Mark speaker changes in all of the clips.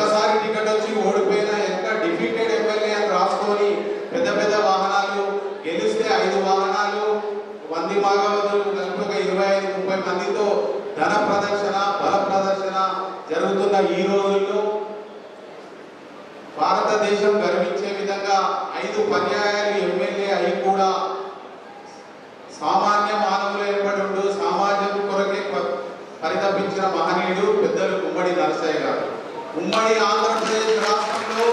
Speaker 1: ఒక్కసారి టికెట్ వచ్చి ఓడిపోయిన ఎంత డిఫీటెడ్ ఎమ్మెల్యే అని రాసుకొని పెద్ద పెద్ద వాహనాలు గెలిస్తే ఐదు వాహనాలు వంది మాగవతులు కలిపి ఒక ఇరవై ఐదు ముప్పై మందితో ధన ప్రదర్శన బల ప్రదర్శన జరుగుతున్న ఈ రోజుల్లో భారతదేశం గర్వించే విధంగా ఐదు పర్యాయాలు ఎమ్మెల్యే అయి కూడా సామాన్య మానవులు ఏర్పడి ఉండు సమాజం కొరకే పరితపించిన మహనీయుడు పెద్దలు ఉమ్మడి నరసయ్య గారు. ఉమ్మడి ఆంధ్రప్రదేశ్ రాష్ట్రంలో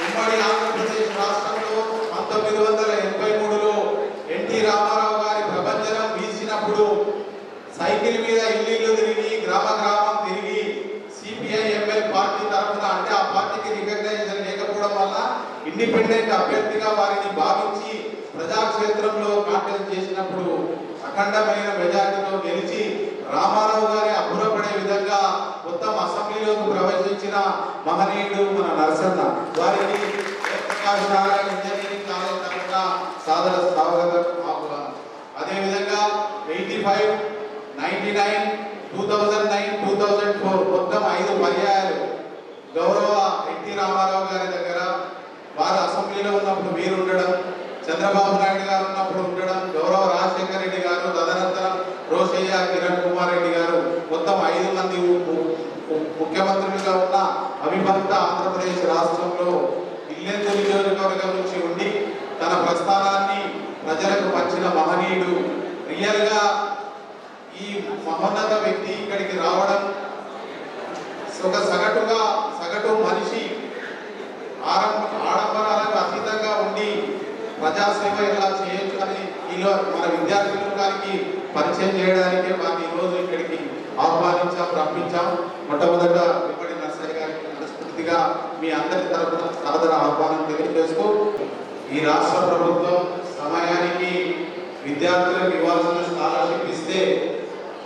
Speaker 1: ఉమ్మడి ఆంధ్రప్రదేశ్ రాష్ట్రంలో పంతొమ్మిది వందల ఎనభై మూడులో ఎన్టీ రామారావు గారి ప్రభంజనం వీసినప్పుడు సైకిల్ మీద ఇల్లు తిరిగి గ్రామ గ్రామం తిరిగి సిపిఐఎంఎల్ పార్టీ తరఫున అంటే ఆ పార్టీకి రికగ్నైజేషన్ లేకపోవడం వల్ల ఇండిపెండెంట్ అభ్యర్థిగా వారిని భావించి ప్రజాక్షేత్రంలో కాంటెస్ట్ చేసినప్పుడు అఖండమైన మెజార్టీతో గెలిచి రామారావు గారి అబ్బురపడే విధంగా మొత్తం అసెంబ్లీలోకి ప్రవేశించిన మహనీయుడు మన నరసన్న. వారికి జయప్రకాష్ నారాయణ ఇంజనీరింగ్ కాలేజ్ తరఫున సాదర స్వాగతం అదేవిధంగా eighty five ninety nine two thousand nine two thousand four మొత్తం ఐదు పర్యాయాలు గౌరవ ఎన్టీ రామారావు గారి దగ్గర వారు అసెంబ్లీలో ఉన్నప్పుడు మీరు ఉండడం చంద్రబాబు నాయుడు గారు ఉన్నప్పుడు ఉండడం గౌరవ రాజశేఖర రెడ్డి గారు తదనంతరం రోషయ్య కిరణ్ కుమార్ రెడ్డి గారు మొత్తం ఐదు మంది ఉ- ఉ- ముఖ్యమంత్రులుగా ఉన్న అవిభక్త ఆంధ్రప్రదేశ్ రాష్ట్రంలో ఇల్లెందు వర్గం నుంచి ఉండి తన ప్రస్థానాన్ని ప్రజలకు పంచిన మహనీయుడు. రియల్గా ఈ మహోన్నత వ్యక్తి ఇక్కడికి రావడం ఒక సగటుగా సగటు మనిషి ఆరంభ ఆడంబరాలకు అతీతంగా ఉండి ప్రజాసేవ ఇలా చేయొచ్చు అని ఈలో మన విద్యార్థులు గారికి పరిచయం చేయడానికే వారిని ఈరోజు ఇక్కడికి ఆహ్వానించాం రప్పించాం. మొట్టమొదట మనస్ఫూర్తిగా మీ అందరి తరఫున సాదర ఆహ్వానం తెలియజేస్తూ ఈ రాష్ట్ర ప్రభుత్వం సమయానికి విద్యార్థులకు ఇవ్వాల్సిన స్కాలర్షిప్ ఇస్తే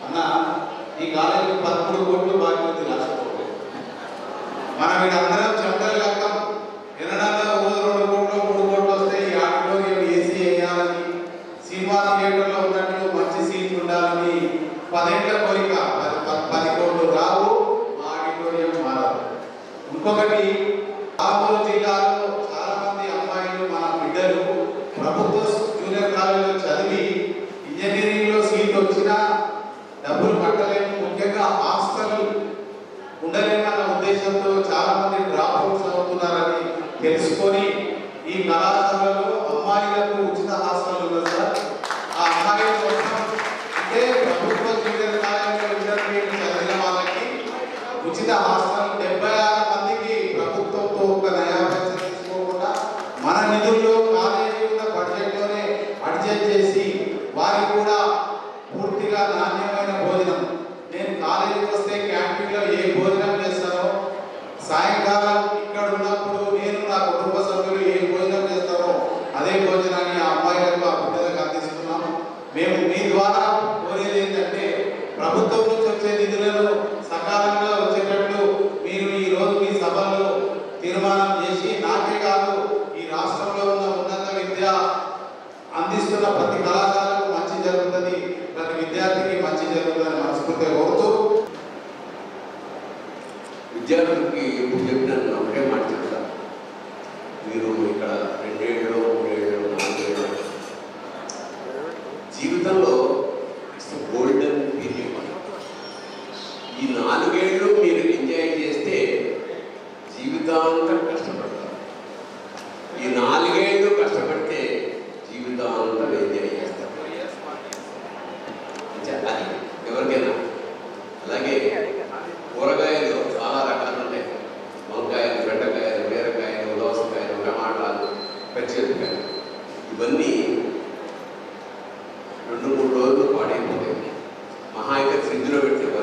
Speaker 1: అన్న ఈ కాలేజీకి పదమూడు కోట్లు బాకీ ఉంది రాష్ట్ర ప్రభుత్వం. మనం వీళ్ళందరం ఈ కళాశాలలో మీ ద్వారా కోరేది ఏంటంటే ప్రభుత్వం నుంచి వచ్చే నిధులను సకాలంగా వచ్చేటట్లు మీరు ఈ రోజు మీ సభలో తీర్మానం చేసి నాకే కాదు ఈ రాష్ట్రంలో ఉన్న ఉన్నత విద్య అందిస్తున్న ప్రతి కళాశాలకు మంచి జరుగుతుంది ప్రతి విద్యార్థికి మంచి జరుగుతుందని మనస్ఫూర్తిగా కోరుతూ.
Speaker 2: విద్యార్థులకి ఎప్పుడు చెప్పినా ఒకటే మాట ఎవరికైనా అలాగే కూరగాయలు చాలా రకాలు ఉన్నాయి. వంకాయలు బెండకాయలు బీరకాయలు దోసకాయలు టమాటాలు పచ్చిమిరపకాయలు. ఇవన్నీ రెండు మూడు రోజులు పాడైపోతాయి. మహా అయితే ఫ్రిడ్జ్లో పెట్టిన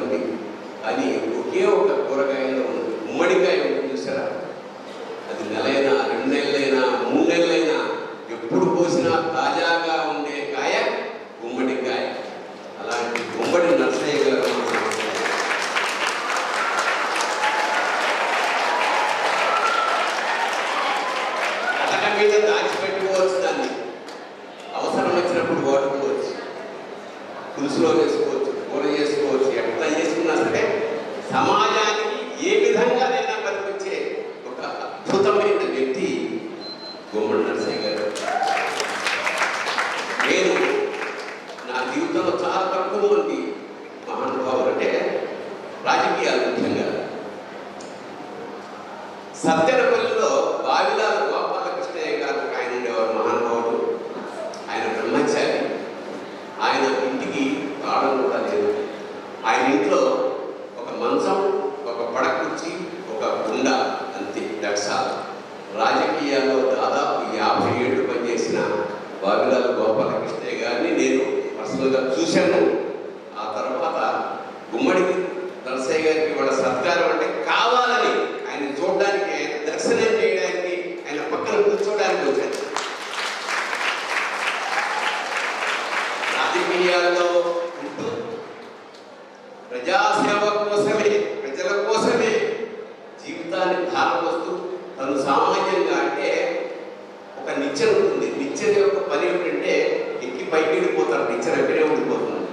Speaker 2: బయట వెళ్ళిపోతారు నిచ్చెన ఎక్కడే ఉండిపోతున్నారు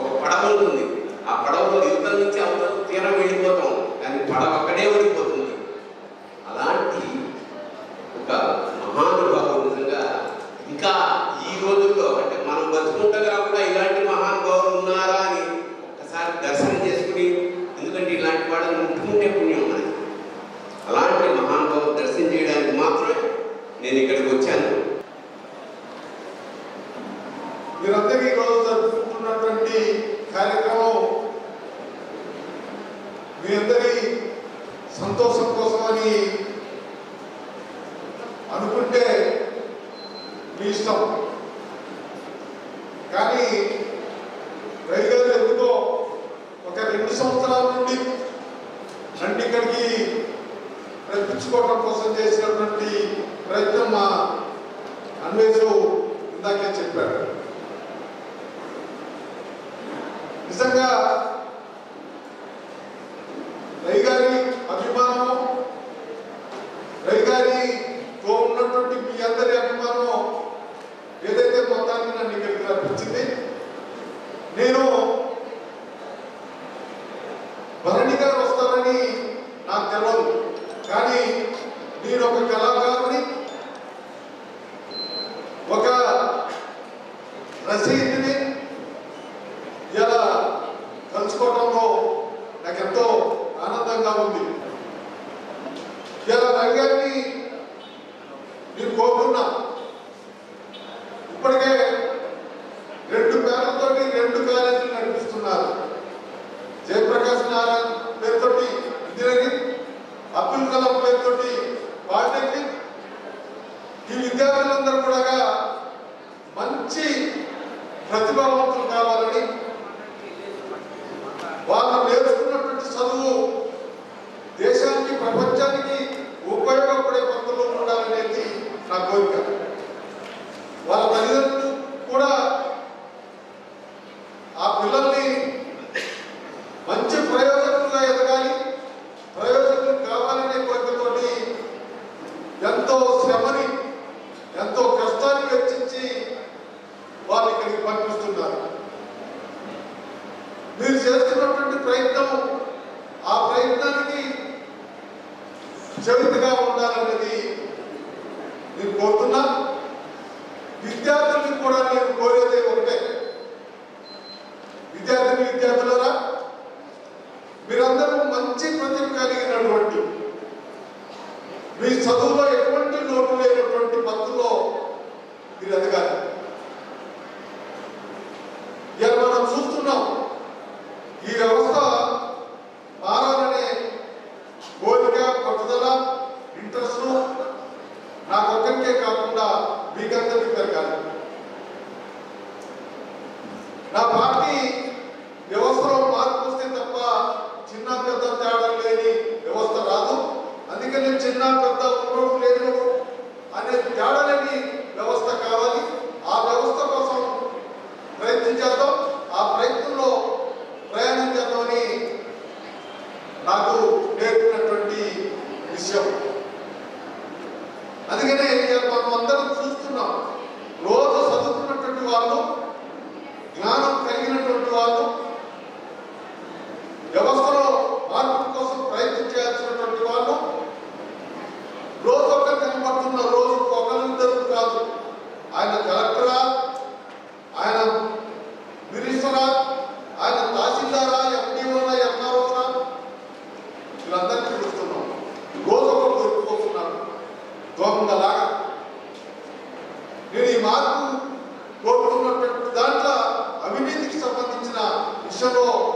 Speaker 2: ఒక పడవ ఉంటుంది. ఆ పడవలో యుద్ధం నుంచి అవతల తీరం వెళ్ళిపోతాం. కానీ పడవ అక్కడే ఉండిపోతుంది. అలాంటి ఒక మహానుభావం నిజంగా ఇంకా ఈ రోజుల్లో అంటే మనం బతుకుంటగా కూడా ఇలాంటి మహానుభావులు ఉన్నారా అని ఒకసారి దర్శనం చేసుకుని ఎందుకంటే ఇలాంటి వాళ్ళని ఉంటుంటే పుణ్యం ఉన్నది అలాంటి మహానుభావులు దర్శనం చేయడానికి మాత్రమే నేను ఇక్కడికి వచ్చాను.
Speaker 3: తీసుకోవడం కోసం చేసినటువంటి ప్రయత్నం మా అన్వేషు ఇందాకే చెప్పారు. నిజంగా రైగారి అభిమానము రవి ఉన్నటువంటి మీ అందరి తలుచుకోవడంలో నాకు ఎంతో ఆనందంగా ఉంది. ఇలా రంగాన్ని నేను కోరుకున్నా. ఇప్పటికే రెండు పేర్లతో రెండు కాలేజీలు నడిపిస్తున్నారు. జయప్రకాష్ నారాయణ పేరుతో ఇంజనీరింగ్ అబ్దుల్ కలాం పేరుతోటి పాలిటెక్నిక్. ఈ విద్యార్థులందరూ కూడా మంచి ప్రతిభావంతులు కావాలని విద్యార్థులు కూడా నేను కోరేది ఒకటే. విద్యార్థిని విద్యార్థులరా మీరందరూ మంచి ప్రతిభ కలిగిన ప్రయత్నం చేద్దాం ఆ ప్రయత్నంలో ప్రయాణం చేద్దామని నాకు నేర్పినటువంటి విషయం. 書の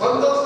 Speaker 3: ¿Cuántos?